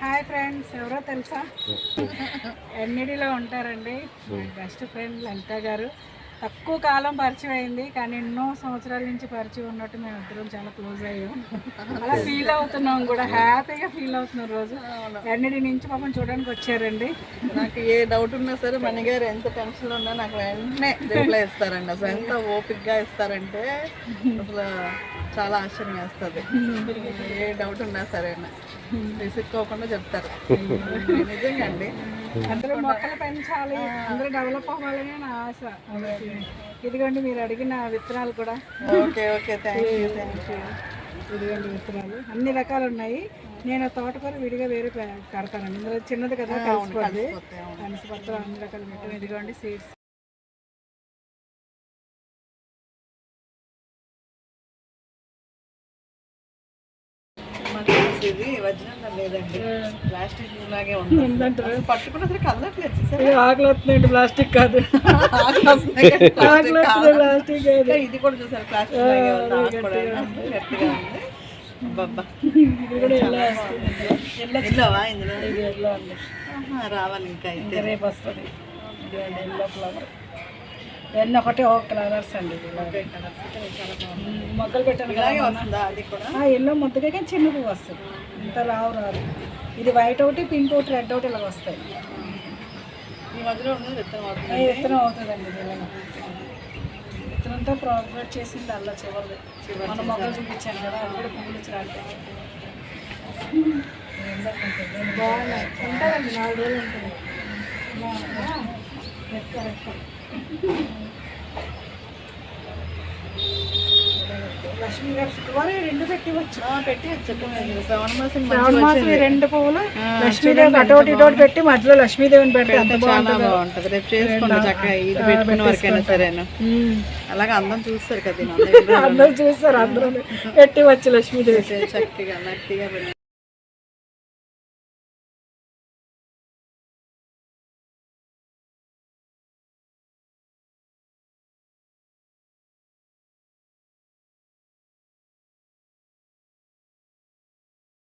Hi friends ఎవరో తెలుసా? ఎన్ఈడిలో ఉంటారండి. మా బెస్ట్ ఫ్రెండ్ లలిత గారు. తక్కువ కాలం పరిచయం అయింది కానీ ఎన్నో సంవత్సరాల నుంచి పరిచయం ఉన్నట్టు మేము ఇద్దరం చాలా క్లోజ్ అయ్యాం. అలా ఫీల్ అవుతున్నాం కూడా హ్యాపీగా ఫీల్ అవుతున్నాం రోజు. ఎన్ఈడి నుంచి పాపం చూడడానికి వచ్చారండి? నాకు ఏ డౌట్ ఉన్నా సరే మణి గారు ఎంత టెన్షన్ ఉన్నా నాకు వెంటనే రిప్లై ఇస్తారండి. అసలు ఎంత ఓపిక్గా ఇస్తారంటే అసలు చాలా ఆశ్చర్యం వేస్తుంది. ఏ డౌట్ ఉన్నా సరే విసుక్కోకుండా చెప్తారు. నిజంగా అండి. అందరూ మొక్కలు పెంచాలి. అందరూ డెవలప్ అవ్వాలని నా ఆశ. ఇదిగోండి మీరు అడిగిన విత్తనాలు కూడా. Okay okay. Thank you thank you ఇదిగోండి విత్తనాలు. అన్ని రకాలు ఉన్నాయి. నేను తోటకూర విడిగా వేరే కడతానండి ఇందులో చిన్నది కదా కలిసిపోద్ది. కలిసిపోతే అన్ని రకాలు పెట్టాను ఇదిగోండి సీడ్స్ ఇది లేదండి. ప్లాస్టిక్ లాగే ఉంది. పట్టుకున్న కదలట్లేదు? ఆకలి ప్లాస్టిక్ కాదు. ప్లాస్టిక్ ఇది కూడా చూసారు? ప్లాస్టిక్ లాగే ఉంది గట్టిగా ఉంది రావాలి ఇంకా అయితే. రేపు వస్తుంది. ఫ్లవర్ ఇవన్నీ ఒకటే ఒక కలర్స్ అండి మొగ్గలు పెట్టాను ఎల్లో ముద్దగా కానీ చిన్న పువ్వు వస్తుంది. ఇంత లావు రాదు. ఇది వైట్ ఒకటి పింక్ ఒకటి రెడ్ ఒకటి ఇలాగ వస్తాయి. ఈ మధ్యలో ఉన్నది విత్తనం అవుతుందండి? విత్తనంతో ప్రోగ్రెస్ చేసింది అలా చివరిది. మన మొక్కలు చూపించాను కదా అది కూడా పువ్వులు చిరాకు బాగున్నాయి. నాలుగు రోజులు ఉంటుంది. లక్ష్మీ గారు శుక్రవారం రెండు శ్రవణ మాసం పువ్వులు. లక్ష్మీదేవి అటోటి ఇటోటి పెట్టి మధ్యలో లక్ష్మీదేవిని పెట్టి అంత బాగుంటుంది. రేపు చేసుకోండి చక్కగా. ఇది పెట్టుకున్న వరకైనా సరేనా. అలాగే అందం చూస్తారు కదా. అందరూ చూస్తారు అందరూ. పెట్టి వచ్చు లక్ష్మీదేవి చక్కగా నట్టిగా